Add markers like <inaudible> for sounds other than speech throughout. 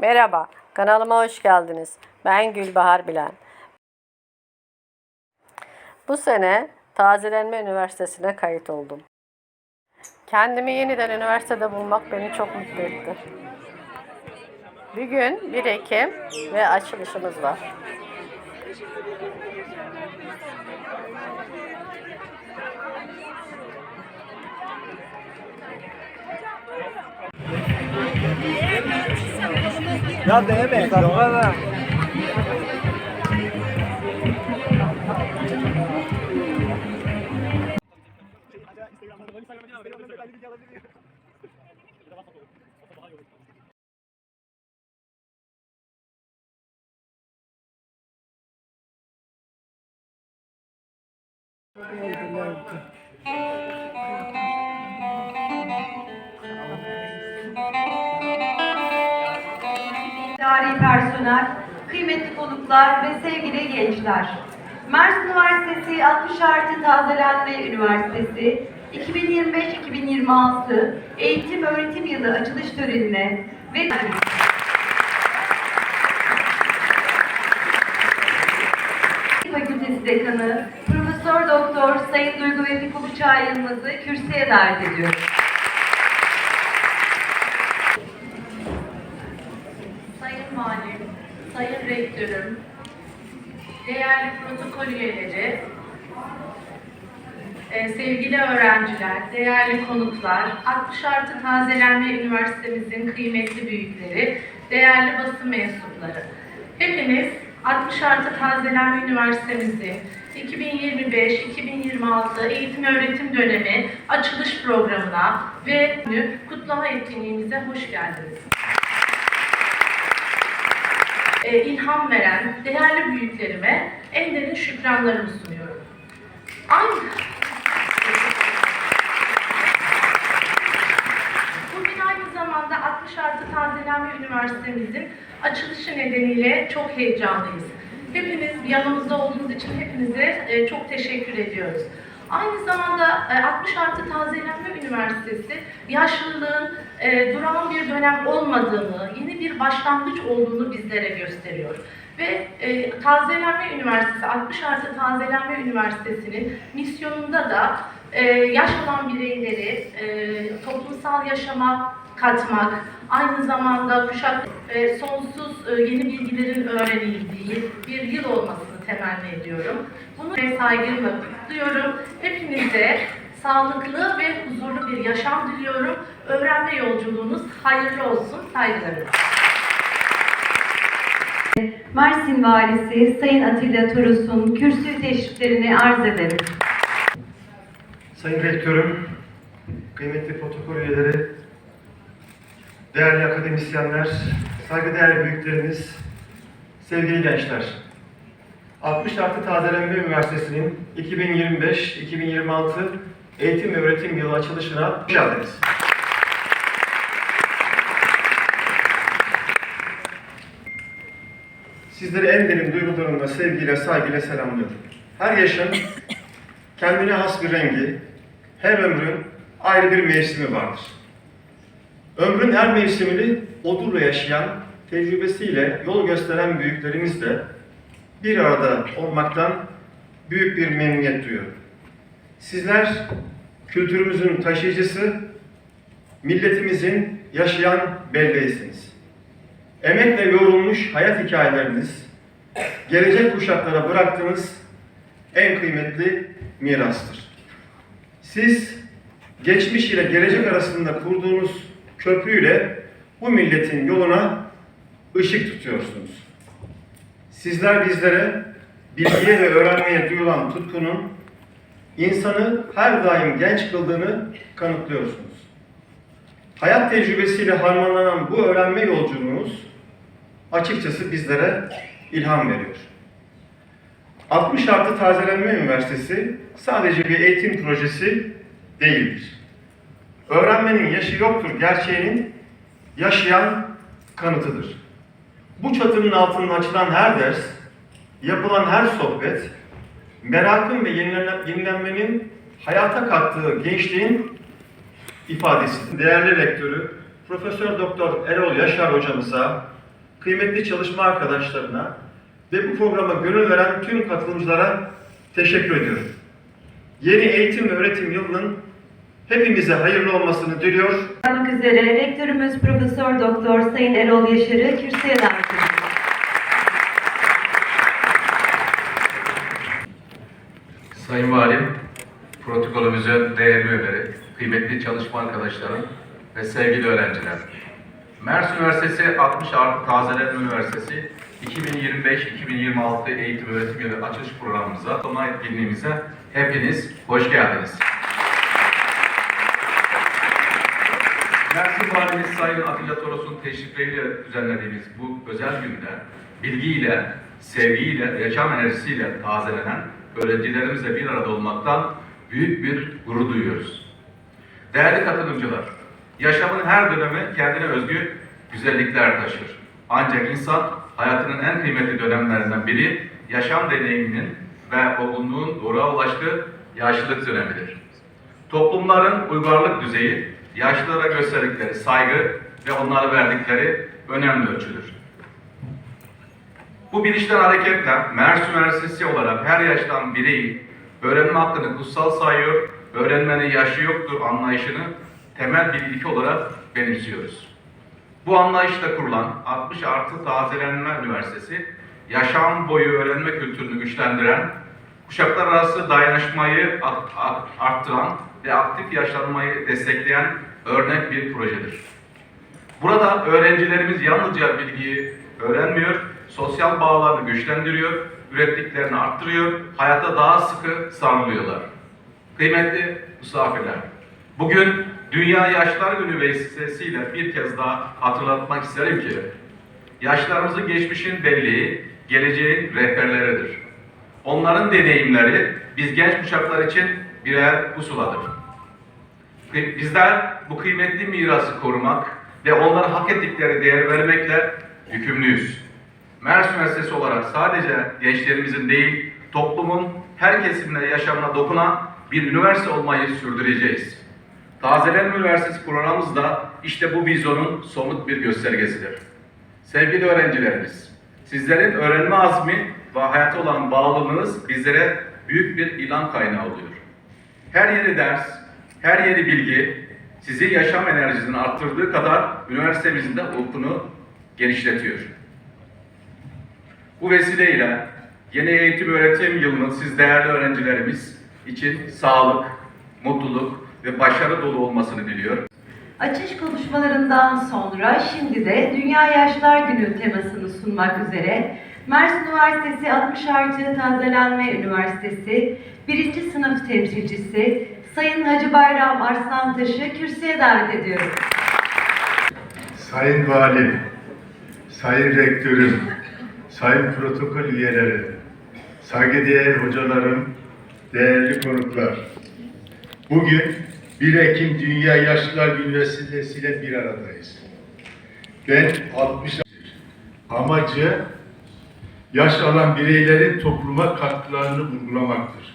Merhaba, kanalıma hoş geldiniz. Ben Gülbahar Bilen. Bu sene Tazelenme Üniversitesi'ne kayıt oldum. Kendimi yeniden üniversitede bulmak beni çok mutlu etti. Bir gün 1 Ekim ve açılışımız var. Ya deme. Tamam. İdari personel, kıymetli konuklar ve sevgili gençler. Mersin Üniversitesi 60 artı Tazelenme Üniversitesi 2025-2026 eğitim öğretim yılı açılış törenine ve Fakültesi Dekanı Profesör Doktor Sayın Duygu Vefik Uluçay Yılmaz'ı kürsüye davet ediyoruz. Sayın Rektörüm, değerli protokol üyeleri, e, sevgili öğrenciler, değerli konuklar, 60 artı tazelenme üniversitemizin kıymetli büyükleri, değerli basın mensupları. Hepiniz 60 artı tazelenme üniversitemizin 2025-2026 eğitim öğretim dönemi açılış programına ve kutlama etkinliğimize hoş geldiniz e, ilham veren değerli büyüklerime en derin şükranlarımı sunuyorum. Aynı. Bugün aynı zamanda 60 artı Tazelenme Üniversitemizin açılışı nedeniyle çok heyecanlıyız. Hepiniz yanımızda olduğunuz için hepinize e, çok teşekkür ediyoruz. Aynı zamanda e, 60 artı Tazelenme Üniversitesi yaşlılığın e, durağan bir dönem olmadığını, yeni bir başlangıç olduğunu bizlere gösteriyor. Ve e, Tazelenme Üniversitesi, 60 artı Tazelenme Üniversitesi'nin misyonunda da e, yaş olan bireyleri e, toplumsal yaşama katmak, aynı zamanda kuşak e, sonsuz e, yeni bilgilerin öğrenildiği bir yıl olmasını temenni ediyorum. Bunu saygıyla kutluyorum. Hepinize sağlıklı ve huzurlu bir yaşam diliyorum. Öğrenme yolculuğunuz hayırlı olsun. Saygılarım. Mersin Valisi Sayın Atilla Toros'un kürsü teşriflerini arz ederim. Sayın Rektörüm, kıymetli protokol üyeleri, değerli akademisyenler, saygıdeğer büyüklerimiz, sevgili gençler. 60 artı Tazelenme Üniversitesi'nin 2025-2026 eğitim ve öğretim yılı açılışına geldiniz. Sizleri en derin duygularımla, sevgiyle, saygıyla selamlıyorum. Her yaşın kendine has bir rengi, her ömrün ayrı bir mevsimi vardır. Ömrün her mevsimini odurla yaşayan, tecrübesiyle yol gösteren büyüklerimiz de bir arada olmaktan büyük bir memnuniyet duyuyorum. Sizler kültürümüzün taşıyıcısı, milletimizin yaşayan belleğisiniz. Emekle yoğrulmuş hayat hikayeleriniz, gelecek kuşaklara bıraktığınız en kıymetli mirastır. Siz geçmiş ile gelecek arasında kurduğunuz köprüyle bu milletin yoluna ışık tutuyorsunuz. Sizler bizlere bilgiye ve öğrenmeye duyulan tutkunun insanı her daim genç kıldığını kanıtlıyorsunuz. Hayat tecrübesiyle harmanlanan bu öğrenme yolculuğunuz açıkçası bizlere ilham veriyor. 60 artı Tazelenme Üniversitesi sadece bir eğitim projesi değildir. Öğrenmenin yaşı yoktur gerçeğinin yaşayan kanıtıdır. Bu çatının altında açılan her ders, yapılan her sohbet, merakın ve yenile- yenilenmenin hayata kattığı gençliğin ifadesidir. Değerli rektörü Profesör Doktor Erol Yaşar hocamıza kıymetli çalışma arkadaşlarına ve bu programa gönül veren tüm katılımcılara teşekkür ediyorum. Yeni eğitim ve öğretim yılının hepimize hayırlı olmasını diliyor. Olmak üzere rektörümüz Profesör Doktor Sayın Erol Yaşar'ı kürsüye davet ediyoruz. Sayın Valim, protokolümüzün değerli üyeleri, kıymetli çalışma arkadaşlarım ve sevgili öğrenciler. Mersin Üniversitesi 60 artı Tazelenme Üniversitesi 2025-2026 eğitim öğretim yılı açılış programımıza, sona etkinliğimize hepiniz hoş geldiniz. Mersin Valimiz Sayın Atilla Toros'un teşrifleriyle düzenlediğimiz bu özel günde bilgiyle, sevgiyle, yaşam enerjisiyle tazelenen öğrencilerimizle bir arada olmaktan büyük bir gurur duyuyoruz. Değerli katılımcılar, yaşamın her dönemi kendine özgü güzellikler taşır. Ancak insan hayatının en kıymetli dönemlerinden biri yaşam deneyiminin ve olgunluğun doğruğa ulaştığı yaşlılık dönemidir. Toplumların uygarlık düzeyi, yaşlılara gösterdikleri saygı ve onlara verdikleri önemli ölçüdür. Bu bilinçten hareketle Mersin Üniversitesi olarak her yaştan bireyi öğrenme hakkını kutsal sayıyor, öğrenmenin yaşı yoktur anlayışını temel bir ilke olarak benimsiyoruz. Bu anlayışla kurulan 60 artı tazelenme üniversitesi, yaşam boyu öğrenme kültürünü güçlendiren, kuşaklar arası dayanışmayı art- art- arttıran ve aktif yaşlanmayı destekleyen örnek bir projedir. Burada öğrencilerimiz yalnızca bilgiyi öğrenmiyor, sosyal bağlarını güçlendiriyor, ürettiklerini arttırıyor, hayata daha sıkı sarılıyorlar. Kıymetli misafirler, bugün Dünya Yaşlar Günü vesilesiyle bir kez daha hatırlatmak isterim ki, yaşlarımızın geçmişin belleği, geleceğin rehberleridir. Onların deneyimleri biz genç kuşaklar için birer pusuladır. Bizler bu kıymetli mirası korumak ve onlara hak ettikleri değeri vermekle yükümlüyüz. Mersin Üniversitesi olarak sadece gençlerimizin değil, toplumun her kesimine yaşamına dokunan bir üniversite olmayı sürdüreceğiz. Tazelenme Üniversitesi programımız da işte bu vizyonun somut bir göstergesidir. Sevgili öğrencilerimiz, sizlerin öğrenme azmi ve hayata olan bağlılığınız bizlere büyük bir ilan kaynağı oluyor. Her yeri ders, her yeri bilgi, sizin yaşam enerjisini arttırdığı kadar üniversitemizin de ufkunu genişletiyor. Bu vesileyle yeni eğitim öğretim yılının siz değerli öğrencilerimiz için sağlık, mutluluk ve başarı dolu olmasını diliyorum. Açış konuşmalarından sonra şimdi de Dünya Yaşlar Günü temasını sunmak üzere Mersin Üniversitesi 60 artı Tazelenme Üniversitesi 1. sınıf temsilcisi Sayın Hacı Bayram Arslantaş'ı kürsüye davet ediyorum. Sayın Valim, Sayın Rektörüm, Sayın Protokol üyeleri, saygıdeğer hocalarım, değerli konuklar. Bugün 1 Ekim Dünya Yaşlılar Günü vesilesiyle bir aradayız. Ben 60 amacı yaş alan bireylerin topluma katkılarını vurgulamaktır.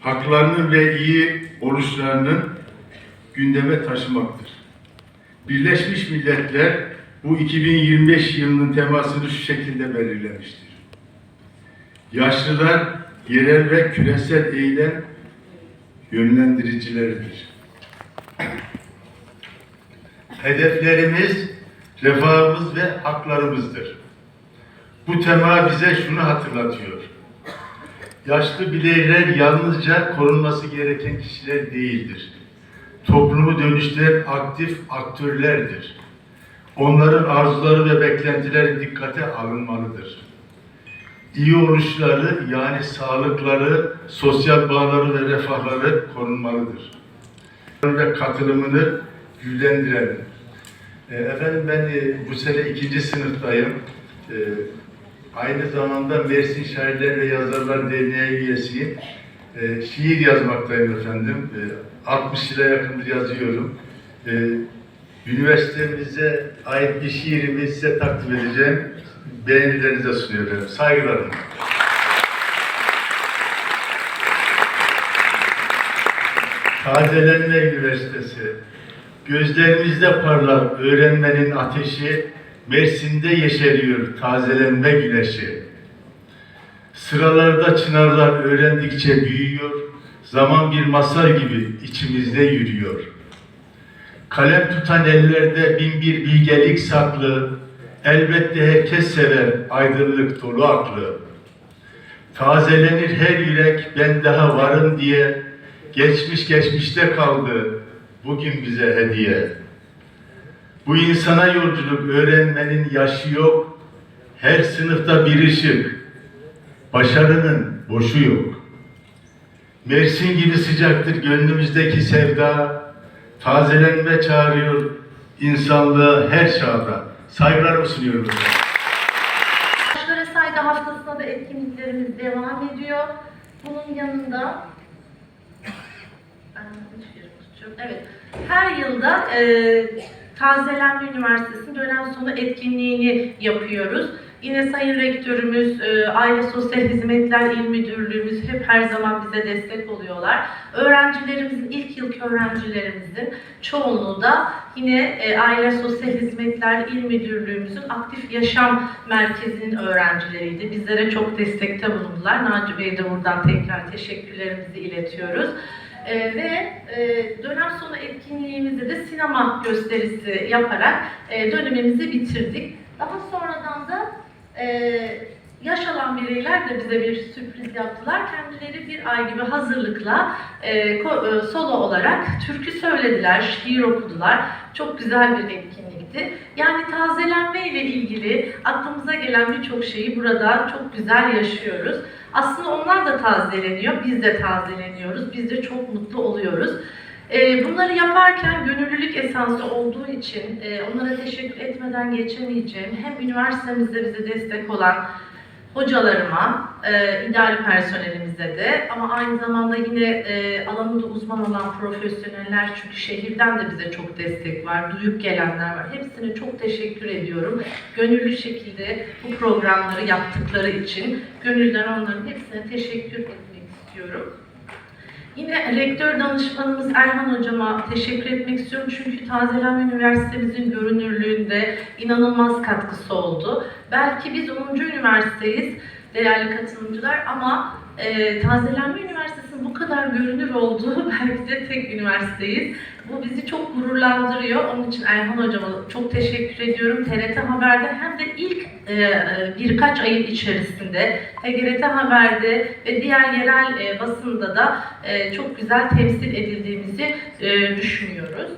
Haklarının ve iyi oluşlarının gündeme taşımaktır. Birleşmiş Milletler bu 2025 yılının temasını şu şekilde belirlemiştir. Yaşlılar yerel ve küresel eylem yönlendiricileridir. Hedeflerimiz refahımız ve haklarımızdır. Bu tema bize şunu hatırlatıyor. Yaşlı bireyler yalnızca korunması gereken kişiler değildir toplumu dönüştüren aktif aktörlerdir. Onların arzuları ve beklentileri dikkate alınmalıdır. İyi oluşları yani sağlıkları, sosyal bağları ve refahları korunmalıdır. Ve katılımını güçlendiren. E, Efendim ben e, bu sene ikinci sınıftayım. E, aynı zamanda Mersin Şairler ve Yazarlar Derneği üyesiyim. Şiir yazmaktayım efendim. E, 60 yıla yakındır yazıyorum. Üniversitemize ait bir şiirimi size takdim edeceğim. Beğenilerinize sunuyorum. Saygılarım. Tazelenme Üniversitesi. Gözlerimizde parlar öğrenmenin ateşi, Mersin'de yeşeriyor tazelenme güneşi. Sıralarda çınarlar öğrendikçe büyüyor, zaman bir masal gibi içimizde yürüyor. Kalem tutan ellerde bin bir bilgelik saklı, elbette herkes sever aydınlık dolu aklı. Tazelenir her yürek ben daha varım diye, geçmiş geçmişte kaldı, bugün bize hediye. Bu insana yolculuk öğrenmenin yaşı yok, her sınıfta bir ışık, başarının boşu yok. Mersin gibi sıcaktır gönlümüzdeki sevda, tazelenme çağırıyor insanlığı her çağda. Saygılarımı sunuyorum. Yaşlara saygı haftasında da etkinliklerimiz devam ediyor. Bunun yanında. Evet. Her yılda e, Tazelenme Üniversitesi'nin dönem sonu etkinliğini yapıyoruz. Yine Sayın Rektörümüz, e, Aile Sosyal Hizmetler İl Müdürlüğümüz hep her zaman bize destek oluyorlar. Öğrencilerimizin, ilk yılki öğrencilerimizin çoğunluğu da yine e, Aile Sosyal Hizmetler İl Müdürlüğümüzün Aktif Yaşam Merkezi'nin öğrencileriydi. Bizlere çok destekte bulundular. Naci Bey'e de buradan tekrar teşekkürlerimizi iletiyoruz. Ee, ve e, dönem sonu etkinliğimizde de sinema gösterisi yaparak e, dönemimizi bitirdik. Daha sonradan da e, yaş alan bireyler de bize bir sürpriz yaptılar. Kendileri bir ay gibi hazırlıkla e, e, solo olarak türkü söylediler, şiir okudular. Çok güzel bir etkinlikti. Yani tazelenme ile ilgili aklımıza gelen birçok şeyi burada çok güzel yaşıyoruz. Aslında onlar da tazeleniyor, biz de tazeleniyoruz, biz de çok mutlu oluyoruz. Ee, Bunları yaparken gönüllülük esansı olduğu için e, onlara teşekkür etmeden geçemeyeceğim. Hem üniversitemizde bize destek olan hocalarıma, e, idari personelimize de ama aynı zamanda yine e, alanında uzman olan profesyoneller çünkü şehirden de bize çok destek var, duyup gelenler var. Hepsine çok teşekkür ediyorum. Gönüllü şekilde bu programları yaptıkları için gönülden onların hepsine teşekkür etmek istiyorum. Yine rektör danışmanımız Erhan Hocama teşekkür etmek istiyorum. Çünkü Tazelenme Üniversitemizin görünürlüğünde inanılmaz katkısı oldu. Belki biz 10. üniversiteyiz değerli katılımcılar ama e, Tazelenme Üniversitesi'nin bu kadar görünür olduğu <laughs> belki de tek üniversiteyiz. Bu bizi çok gururlandırıyor. Onun için Erhan Hocama çok teşekkür ediyorum. TRT Haber'de hem de ilk e, e, birkaç ayın içerisinde TGRT Haber'de ve diğer yerel e, basında da e, çok güzel temsil edildiğimizi e, düşünüyoruz.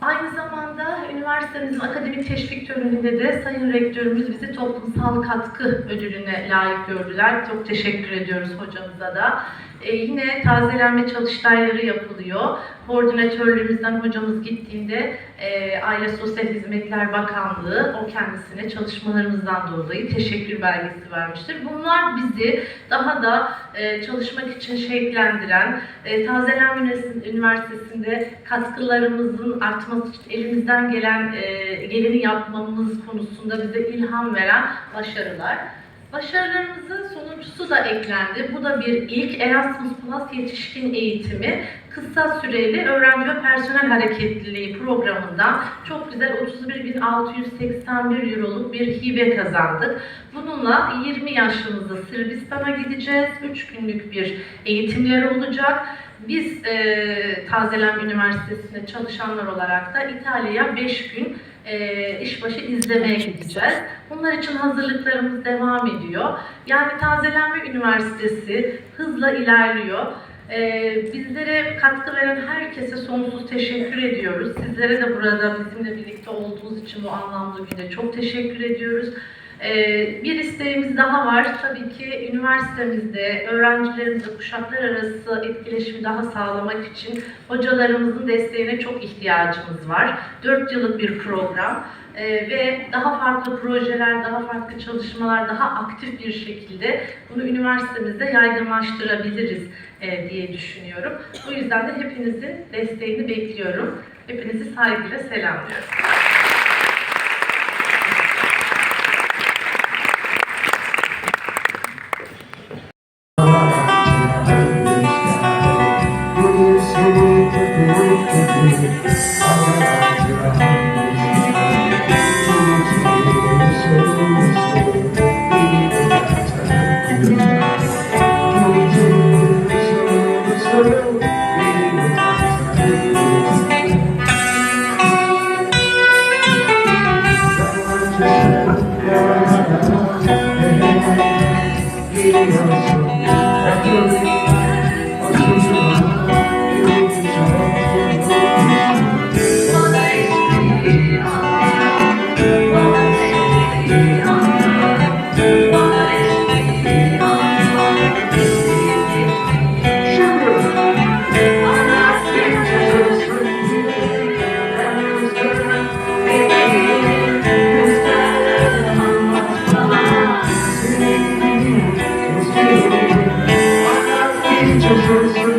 Aynı zamanda üniversitemizin akademik teşvik töreninde de Sayın Rektörümüz bizi toplumsal katkı ödülüne layık gördüler. Çok teşekkür ediyoruz hocamıza da. Ee, yine tazelenme çalıştayları yapılıyor. Koordinatörlüğümüzden hocamız gittiğinde e, Aile Sosyal Hizmetler Bakanlığı o kendisine çalışmalarımızdan dolayı teşekkür belgesi vermiştir. Bunlar bizi daha da e, çalışmak için şevklendiren, e, Tazelenme Üniversitesi'nde katkılarımızın artması için elimizden gelen e, geleni yapmamız konusunda bize ilham veren başarılar. Başarılarımızın sonuncusu da eklendi. Bu da bir ilk Erasmus Plus yetişkin eğitimi kısa süreli öğrenci ve personel hareketliliği programından çok güzel 31.681 euroluk bir hibe kazandık. Bununla 20 yaşımızda Sırbistan'a gideceğiz. 3 günlük bir eğitimleri olacak. Biz e, Tazelem Üniversitesi'nde çalışanlar olarak da İtalya'ya 5 gün e, işbaşı izlemeye gideceğiz. Bunlar için hazırlıklarımız devam ediyor. Yani Tazelenme Üniversitesi hızla ilerliyor. Ee, bizlere katkı veren herkese sonsuz teşekkür ediyoruz. Sizlere de burada bizimle birlikte olduğunuz için bu anlamlı günde çok teşekkür ediyoruz. Ee, bir isteğimiz daha var. Tabii ki üniversitemizde öğrencilerimizle kuşaklar arası etkileşimi daha sağlamak için hocalarımızın desteğine çok ihtiyacımız var. 4 yıllık bir program. Ee, ve daha farklı projeler, daha farklı çalışmalar, daha aktif bir şekilde bunu üniversitemizde yaygınlaştırabiliriz e, diye düşünüyorum. Bu yüzden de hepinizin desteğini bekliyorum. Hepinizi saygıyla selamlıyorum. Thank you. changes.